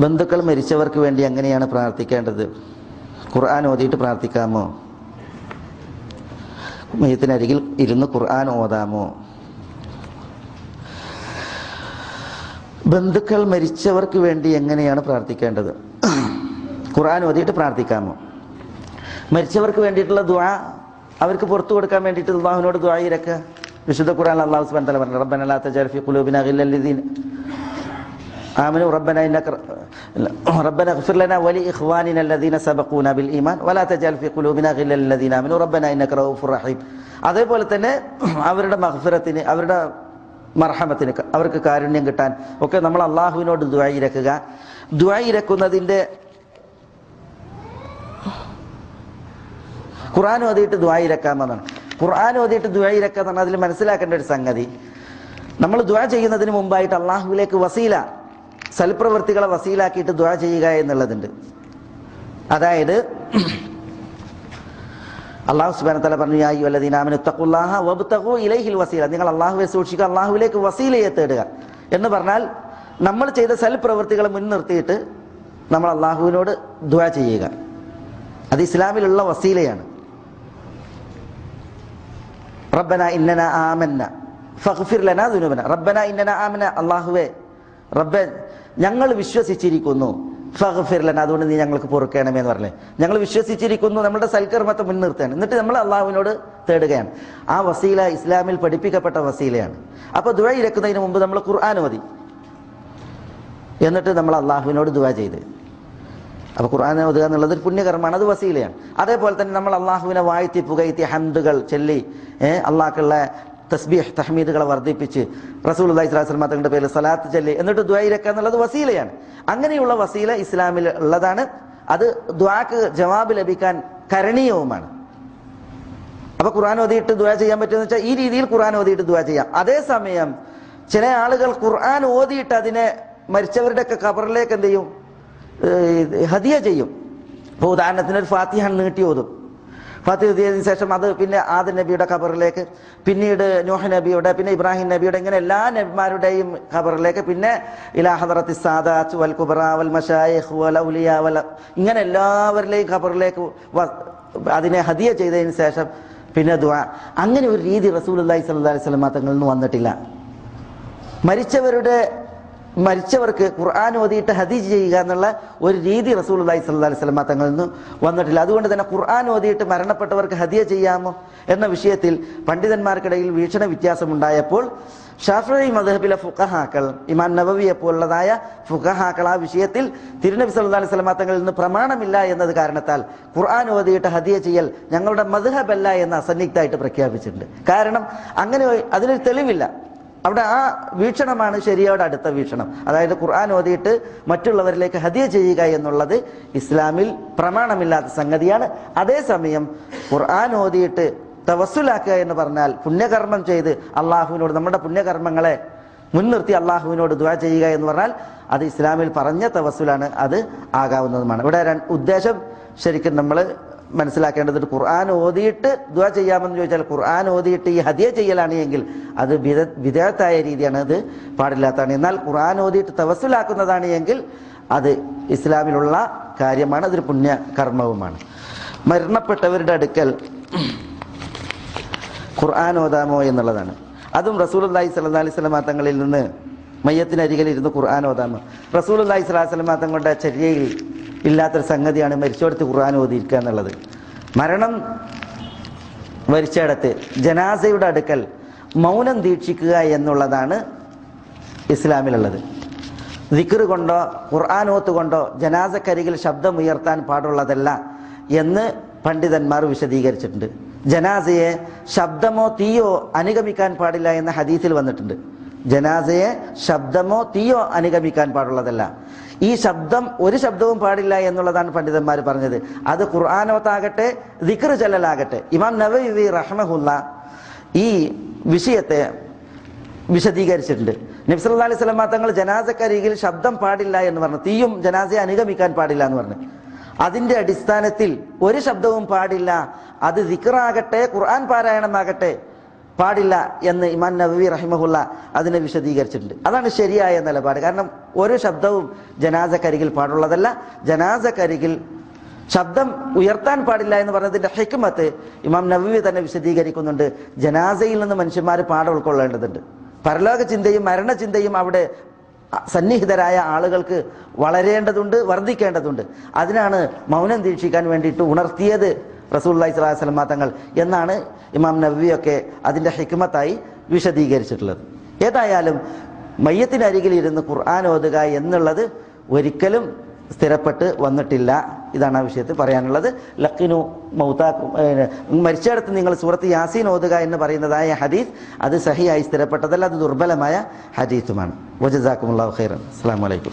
ബന്ധുക്കൾ മരിച്ചവർക്ക് വേണ്ടി എങ്ങനെയാണ് പ്രാർത്ഥിക്കേണ്ടത്. ഖുർആൻ ഓതിയിട്ട് പ്രാർത്ഥിക്കാമോ? മയത്തിനരികിൽ ഇരുന്ന് ഖുർആൻ ഓതാമോ? ബന്ധുക്കൾ മരിച്ചവർക്ക് വേണ്ടി എങ്ങനെയാണ് പ്രാർത്ഥിക്കേണ്ടത്? ഖുർആൻ ഓതിയിട്ട് പ്രാർത്ഥിക്കാമോ? മരിച്ചവർക്ക് വേണ്ടിയിട്ടുള്ള ദ്വാ അവർക്ക് പുറത്തു കൊടുക്കാൻ വേണ്ടിയിട്ട് അള്ളാഹുവിനോട് ദ്വായിരക്ക വിശുദ്ധ ഖുർആൻ അള്ളാഹു സുബാൻ തല പറഞ്ഞു റബ്ബന ലാ തജഅൽ ഫീ ഖുലൂബിനാ آمنوا ربنا إنك ربنا اغفر لنا ولإخواننا الذين سبقونا بالإيمان ولا تجعل في قلوبنا غلا للذين آمنوا ربنا إنك رؤوف رحيم അതേപോലെ തന്നെ അവരുടെ മഹഫിറത്തിന് അവരുടെ മർഹമത്തിന് അവർക്ക് കാരുണ്യം കിട്ടാൻ ഒക്കെ നമ്മൾ അള്ളാഹുവിനോട് ദ്വായിരക്കുക ദ്വായിരക്കുന്നതിൻ്റെ ഖുർആൻ ഓതിയിട്ട് ദ്വായിരക്കാമെന്നാണ് ഖുർആൻ ഓതിയിട്ട് ദ്വായിരക്കുക എന്നാണ് അതിൽ മനസ്സിലാക്കേണ്ട ഒരു സംഗതി നമ്മൾ ദ്വാ ചെയ്യുന്നതിന് മുമ്പായിട്ട് അള്ളാഹുവിലേക്ക് വസീല സൽപ്രവൃത്തികളെ വസീലാക്കിയിട്ട് ദ്വാ ചെയ്യുക എന്നുള്ളതുണ്ട്. അതായത് അള്ളാഹു സുബാന തല പറഞ്ഞു ആയി വല്ലദീനാമിന് തഖുല്ലാഹ വബ്തഖു ഇലൈഹിൽ വസീല. നിങ്ങൾ അള്ളാഹുവെ സൂക്ഷിക്കുക അള്ളാഹുവിലേക്ക് വസീലയെ തേടുക. എന്ന് പറഞ്ഞാൽ നമ്മൾ ചെയ്ത സൽപ്രവൃത്തികളെ മുൻനിർത്തിയിട്ട് നമ്മൾ അള്ളാഹുവിനോട് ദ്വാ ചെയ്യുക. അത് ഇസ്ലാമിലുള്ള വസീലയാണ്. റബ്ബന ഇന്നന ആമന്ന ഫഗ്ഫിർ ലനാ ദുനൂബന. റബ്ബന ഇന്നന ആമന അള്ളാഹുവേ റബ്ബെ ഞങ്ങൾ വിശ്വസിച്ചിരിക്കുന്നു. ഫഹഫിർലൻ അതുകൊണ്ട് നീ ഞങ്ങൾക്ക് പൊറുക്കണമേ എന്ന് പറഞ്ഞേ ഞങ്ങൾ വിശ്വസിച്ചിരിക്കുന്നു നമ്മുടെ സൽക്കർമ്മത്തെ മുൻനിർത്തുകയാണ് എന്നിട്ട് നമ്മൾ അള്ളാഹുവിനോട് തേടുകയാണ്. ആ വസീല ഇസ്ലാമിൽ പഠിപ്പിക്കപ്പെട്ട വസീലയാണ്. അപ്പോൾ ദുവ ഇരക്കുന്നതിന് മുമ്പ് നമ്മൾ ഖുർആൻ മതി. എന്നിട്ട് നമ്മൾ അള്ളാഹുവിനോട് ദുവ ചെയ്ത്. അപ്പോൾ ഖുർആൻ ഓതുക എന്നുള്ളത് ഒരു പുണ്യകർമ്മമാണ് അത് വസീലയാണ്. അതേപോലെ തന്നെ നമ്മൾ അള്ളാഹുവിനെ വാഴ്ത്തി പുകയത്തി ഹന്തുകൾ ചൊല്ലി അള്ളാഹ്ക്കുള്ള തസ്ബീഹ് തഹ്മീദുകളെ വർദ്ധിപ്പിച്ച് റസൂൽ അള്ളഹി സ്വലാസ്ലം തങ്ങളുടെ പേരിൽ സലാത്ത് ചൊല്ലി. എന്നിട്ട് ദ്വൈരക്ക എന്നുള്ളത് വസീലയാണ്. അങ്ങനെയുള്ള വസീല ഇസ്ലാമിൽ ഉള്ളതാണ്. അത് ദ്വാക്ക് ജവാബ് ലഭിക്കാൻ കരണീയവുമാണ്. അപ്പൊ ഖുർആൻ ഓതിയിട്ട് ദുആ ചെയ്യാൻ പറ്റുമെന്ന് വെച്ചാൽ ഈ രീതിയിൽ ഖുർആൻ ഓതിയിട്ട് ദുആ ചെയ്യാം. അതേസമയം ചില ആളുകൾ ഖുർആൻ ഓതിയിട്ട് അതിനെ മരിച്ചവരുടെ ഒക്കെ കബറിലേക്ക് എന്ത് ചെയ്യും? ഹദിയ ചെയ്യും. ഇപ്പോൾ ഉദാഹരണത്തിന് ഒരു ഫാത്തിഹ നീട്ടി ഓതും. ഫാത്തിഹ ഓതിയതിനു ശേഷം അത് പിന്നെ ആദ നബിയുടെ ഖബറിലേക്ക് പിന്നീട് നൂഹ് നബിയുടെ പിന്നെ ഇബ്രാഹിം നബിയുടെ ഇങ്ങനെ എല്ലാ നബിമാരുടെയും ഖബറിലേക്ക് പിന്നെ ഇലാഹദറത്തി സാദാച്ച് വൽ കുബറ വൽ മഷായഹ് വൽ ഔലിയ വൽ ഇങ്ങനെ എല്ലാവരിലെയും ഖബറിലേക്ക് അതിനെ ഹദിയ ചെയ്തതിന് ശേഷം പിന്നെ ദുആ. അങ്ങനെ ഒരു രീതി റസൂലുള്ളാഹി സ്വല്ലല്ലാഹി അലൈഹി വസല്ലം തങ്ങളിൽ നിന്ന് വന്നിട്ടില്ല. മരിച്ചവരുടെ മരിച്ചവർക്ക് ഖുർആൻ ഓതിയിട്ട് ഹദീജ് ചെയ്യുക എന്നുള്ള ഒരു രീതി റസൂലുള്ളാഹി സ്വല്ലല്ലാഹി അലൈഹി വസല്ലം തങ്ങളിൽ നിന്ന് വന്നിട്ടില്ല. അതുകൊണ്ട് തന്നെ ഖുർആൻ ഓതിയിട്ട് മരണപ്പെട്ടവർക്ക് ഹദിയ ചെയ്യാമോ എന്ന വിഷയത്തിൽ പണ്ഡിതന്മാർക്കിടയിൽ വീക്ഷണ വ്യത്യാസമുണ്ടായപ്പോൾ ഷാഫി മദഹബിലെ ഫുഖഹാക്കൾ ഇമാൻ നബവിയെ പോലുള്ളതായ ഫുഖഹാക്കൾ ആ വിഷയത്തിൽ തിരുനബി സല്ലു അലൈഹി വസല്ലം തങ്ങളിൽ നിന്ന് പ്രമാണമില്ല എന്നത് കാരണത്താൽ ഖുർആൻ ഓതിയിട്ട് ഹദിയ ചെയ്യൽ ഞങ്ങളുടെ മദ്ഹബല്ല എന്ന് അസന്നിഗ്ധമായിട്ട് പ്രഖ്യാപിച്ചിട്ടുണ്ട്. കാരണം അങ്ങനെ അതിനൊരു തെളിവില്ല. അവിടെ ആ വീക്ഷണമാണ് ശരിയോട് അടുത്ത വീക്ഷണം. അതായത് ഖുർആൻ ഓതിയിട്ട് മറ്റുള്ളവരിലേക്ക് ഹദിയ ചെയ്യുക എന്നുള്ളത് ഇസ്ലാമിൽ പ്രമാണമില്ലാത്ത സംഗതിയാണ്. അതേസമയം ഖുർആൻ ഓതിയിട്ട് തവസ്സുലാക്കുക എന്ന് പറഞ്ഞാൽ പുണ്യകർമ്മം ചെയ്ത് അള്ളാഹുവിനോട് നമ്മുടെ പുണ്യകർമ്മങ്ങളെ മുൻനിർത്തി അള്ളാഹുവിനോട് ദുആ ചെയ്യുക എന്ന് പറഞ്ഞാൽ അത് ഇസ്ലാമിൽ പറഞ്ഞ തവസ്സുലാണ് അത് ആകാവുന്നതുമാണ്. ഇവിടെ ഉദ്ദേശം ശരിക്കും നമ്മൾ മനസ്സിലാക്കേണ്ടത് ഖുർആൻ ഓതിയിട്ട് ദുആ ചെയ്യാമെന്ന് ചോദിച്ചാൽ ഖുർആൻ ഓതിയിട്ട് ഈ ഹദിയ ചെയ്യലാണ് എങ്കിൽ അത് വിദ വിദേഹത്തായ രീതിയാണ് അത് പാടില്ലാത്തതാണ്. എന്നാൽ ഖുർആൻ ഓതിയിട്ട് തവസ്സിലാക്കുന്നതാണ് എങ്കിൽ അത് ഇസ്ലാമിലുള്ള കാര്യമാണ് അതൊരു പുണ്യ കർമ്മവുമാണ് മരണപ്പെട്ടവരുടെ അടുക്കൽ ഖുർആൻ ഓതാമോ എന്നുള്ളതാണ്. അതും റസൂൽ റസൂലുള്ളാഹി സ്വല്ലല്ലാഹി അലൈഹി വസല്ലം തങ്ങളിൽ നിന്ന് മയ്യത്തിനരികിൽ ഇരുന്ന് ഖുർആൻ ഓതാമോ? സ്വല്ലല്ലാഹി അലൈഹി വസല്ലം തങ്ങളുടെ ചര്യയിൽ ഇല്ലാത്തൊരു സംഗതിയാണ് മരിച്ചോടത്ത് ഖുർആൻ ഓതിയിരിക്കുക എന്നുള്ളത്. മരണം മരിച്ചിടത്ത് ജനാസയുടെ അടുക്കൽ മൗനം ദീക്ഷിക്കുക എന്നുള്ളതാണ് ഇസ്ലാമിലുള്ളത്. ദിക്ർ കൊണ്ടോ ഖുർആൻ ഓത്ത് കൊണ്ടോ ജനാസക്കരികിൽ ശബ്ദം ഉയർത്താൻ പാടുള്ളതല്ല എന്ന് പണ്ഡിതന്മാർ വിശദീകരിച്ചിട്ടുണ്ട്. ജനാസയെ ശബ്ദമോ തീയോ അനുഗമിക്കാൻ പാടില്ല എന്ന ഹദീസിൽ വന്നിട്ടുണ്ട്. ജനാസയെ ശബ്ദമോ തീയോ അനുഗമിക്കാൻ പാടുള്ളതല്ല. ഈ ശബ്ദം ഒരു ശബ്ദവും പാടില്ല എന്നുള്ളതാണ് പണ്ഡിതന്മാർ പറഞ്ഞത്. അത് ഖുർആാനോത്താകട്ടെ ദിക്കർ ചെല്ലലാകട്ടെ. ഇമാം നവവി റഹ്മഹുല്ല ഈ വിഷയത്തെ വിശദീകരിച്ചിട്ടുണ്ട്. നബ്സല്ലാ അലൈഹി സ്വലമ തങ്ങൾ ജനാസക്കരികിൽ ശബ്ദം പാടില്ല എന്ന് പറഞ്ഞു. തീയും ജനാസയെ അനുഗമിക്കാൻ പാടില്ല എന്ന് പറഞ്ഞു. അതിന്റെ അടിസ്ഥാനത്തിൽ ഒരു ശബ്ദവും പാടില്ല. അത് ദിക്കറാകട്ടെ ഖുർആൻ പാരായണമാകട്ടെ. പാടില്ല എന്ന് ഇമാൻ നബി റഹിമഹുള്ള അതിനെ വിശദീകരിച്ചിട്ടുണ്ട്. അതാണ് ശരിയായ നിലപാട്. കാരണം ഒരു ശബ്ദവും ജനാസക്കരികിൽ പാടുള്ളതല്ല. ജനാസക്കരികിൽ ശബ്ദം ഉയർത്താൻ പാടില്ല എന്ന് പറഞ്ഞതിന്റെ ഹെക്കുമത്ത് ഇമാം നബവി തന്നെ വിശദീകരിക്കുന്നുണ്ട്. ജനാസയിൽ നിന്ന് മനുഷ്യന്മാർ പാഠം ഉൾക്കൊള്ളേണ്ടതുണ്ട്. പരലോക ചിന്തയും മരണചിന്തയും അവിടെ സന്നിഹിതരായ ആളുകൾക്ക് വളരേണ്ടതുണ്ട് വർദ്ധിക്കേണ്ടതുണ്ട്. അതിനാണ് മൗനം ദീക്ഷിക്കാൻ വേണ്ടിയിട്ട് ഉണർത്തിയത് റസൂല്ലായി സ്വലാഹു വസ്ലമ തങ്ങൾ എന്നാണ് ഇമാം നബിയൊക്കെ അതിന്റെ ഹിക്മത്തായി വിശദീകരിച്ചിട്ടുള്ളത്. ഏതായാലും മയ്യത്തിനരികിൽ ഇരുന്ന് ഖുർആൻ ഓതുക എന്നുള്ളത് ഒരിക്കലും സ്ഥിരപ്പെട്ട് വന്നിട്ടില്ല. ഇതാണ് ആ വിഷയത്തിൽ പറയാനുള്ളത്. ലക്കിനു മൗതാക്കും മരിച്ചയിടത്ത് നിങ്ങൾ സൂറത്ത് യാസീൻ ഓതുക എന്ന് പറയുന്നതായ ഹദീസ് അത് സഹിയായി സ്ഥിരപ്പെട്ടതല്ല അത് ദുർബലമായ ഹദീസുമാണ്. വജസാക്കുമുള്ള ഖൈറൻ. അസ്സാം വലൈക്കും